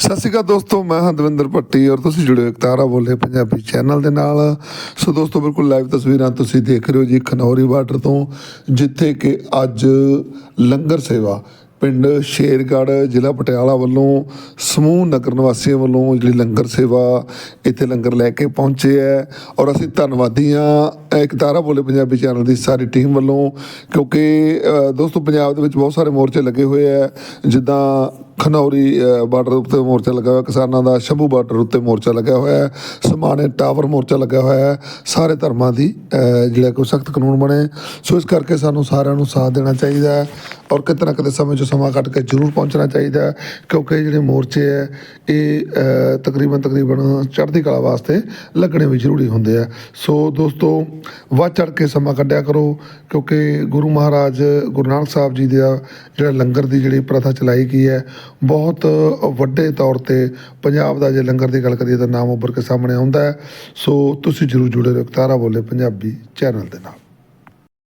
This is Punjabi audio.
ਸਤਿ ਸ਼੍ਰੀ ਅਕਾਲ ਦੋਸਤੋ, ਮੈਂ ਹਾਂ ਦਵਿੰਦਰ ਭੱਟੀ ਔਰ ਤੁਸੀਂ ਜੁੜੇ ਹੋ ਤਾਰਾ ਬੋਲੇ ਪੰਜਾਬੀ ਚੈਨਲ ਦੇ ਨਾਲ। ਸੋ ਦੋਸਤੋ, ਬਿਲਕੁਲ ਲਾਈਵ ਤਸਵੀਰਾਂ ਤੁਸੀਂ ਦੇਖ ਰਹੇ ਹੋ ਜੀ ਖਨੌਰੀ ਬਾਰਡਰ ਤੋਂ, ਜਿੱਥੇ ਕਿ ਅੱਜ ਲੰਗਰ ਸੇਵਾ ਪਿੰਡ ਸ਼ੇਰਗੜ੍ਹ ਜ਼ਿਲ੍ਹਾ ਪਟਿਆਲਾ ਵੱਲੋਂ ਸਮੂਹ ਨਗਰ ਨਿਵਾਸੀਆਂ ਵੱਲੋਂ ਜਿਹੜੀ ਲੰਗਰ ਸੇਵਾ ਇੱਥੇ ਲੰਗਰ ਲੈ ਕੇ ਪਹੁੰਚੇ ਹੈ ਔਰ ਅਸੀਂ ਧੰਨਵਾਦੀ ਹਾਂ। ਇੱਕ ਤਾਰਾ ਬੋਲੇ ਪੰਜਾਬੀ ਚੈਨਲ ਦੀ ਸਾਰੀ ਟੀਮ ਵੱਲੋਂ ਕਿਉਂਕਿ ਦੋਸਤੋ ਪੰਜਾਬ ਦੇ ਵਿੱਚ ਬਹੁਤ ਸਾਰੇ ਮੋਰਚੇ ਲੱਗੇ ਹੋਏ ਹੈ। ਜਿੱਦਾਂ ਖਨੌਰੀ ਬਾਰਡਰ ਉੱਤੇ ਮੋਰਚਾ ਲੱਗਾ ਹੋਇਆ ਕਿਸਾਨਾਂ ਦਾ ਸ਼ੰਭੂ ਬਾਰਡਰ ਉੱਤੇ ਮੋਰਚਾ ਲੱਗਾ ਹੋਇਆ ਹੈ। ਸਮਾਣੇ ਟਾਵਰ ਮੋਰਚਾ ਲੱਗਾ ਹੋਇਆ ਹੈ। ਸਾਰੇ ਧਰਮਾਂ ਦੀ ਅ, ਜਿਹੜਾ ਕੋਈ ਸਖਤ ਕਾਨੂੰਨ ਬਣੇ। ਸੋ ਇਸ ਕਰਕੇ ਸਾਨੂੰ ਸਾਰਿਆਂ ਨੂੰ ਸਾਥ ਦੇਣਾ ਚਾਹੀਦਾ ਹੈ। ਔਰ ਕਿਤੇ ਨਾ ਕਿਤੇ ਸਮੇਂ 'ਚੋਂ ਸਮਾਂ ਕੱਢ ਕੇ ਜ਼ਰੂਰ ਪਹੁੰਚਣਾ ਚਾਹੀਦਾ ਕਿਉਂਕਿ ਜਿਹੜੇ ਮੋਰਚੇ ਹੈ, ਇਹ ਤਕਰੀਬਨ ਤਕਰੀਬਨ ਚੜ੍ਹਦੀ ਕਲਾ ਵਾਸਤੇ ਲੱਗਣੇ ਵੀ ਜ਼ਰੂਰੀ ਹੁੰਦੇ ਆ। ਸੋ ਦੋਸਤੋ, ਵੱਧ ਚੜ੍ਹ ਕੇ ਸਮਾਂ ਕੱਢਿਆ ਕਰੋ, ਕਿਉਂਕਿ ਗੁਰੂ ਮਹਾਰਾਜ, ਗੁਰੂ ਨਾਨਕ ਸਾਹਿਬ ਜੀ ਦਾ ਜਿਹੜਾ ਲੰਗਰ ਦੀ ਜਿਹੜੀ ਪ੍ਰਥਾ ਚਲਾਈ ਗਈ ਹੈ, ਬਹੁਤ ਵੱਡੇ ਤੌਰ ਤੇ ਪੰਜਾਬ ਦਾ ਜੇ ਲੰਗਰ ਦੀ ਗੱਲ ਕਰੀਏ ਤਾਂ ਨਾਮ ਉੱਭਰ ਕੇ ਸਾਹਮਣੇ ਆਉਂਦਾ ਹੈ। ਸੋ ਤੁਸੀਂ ਜਰੂਰ ਜੁੜੇ ਰਹੋ ਤਾਰਾ ਬੋਲੇ ਪੰਜਾਬੀ ਚੈਨਲ ਦੇ ਨਾਲ।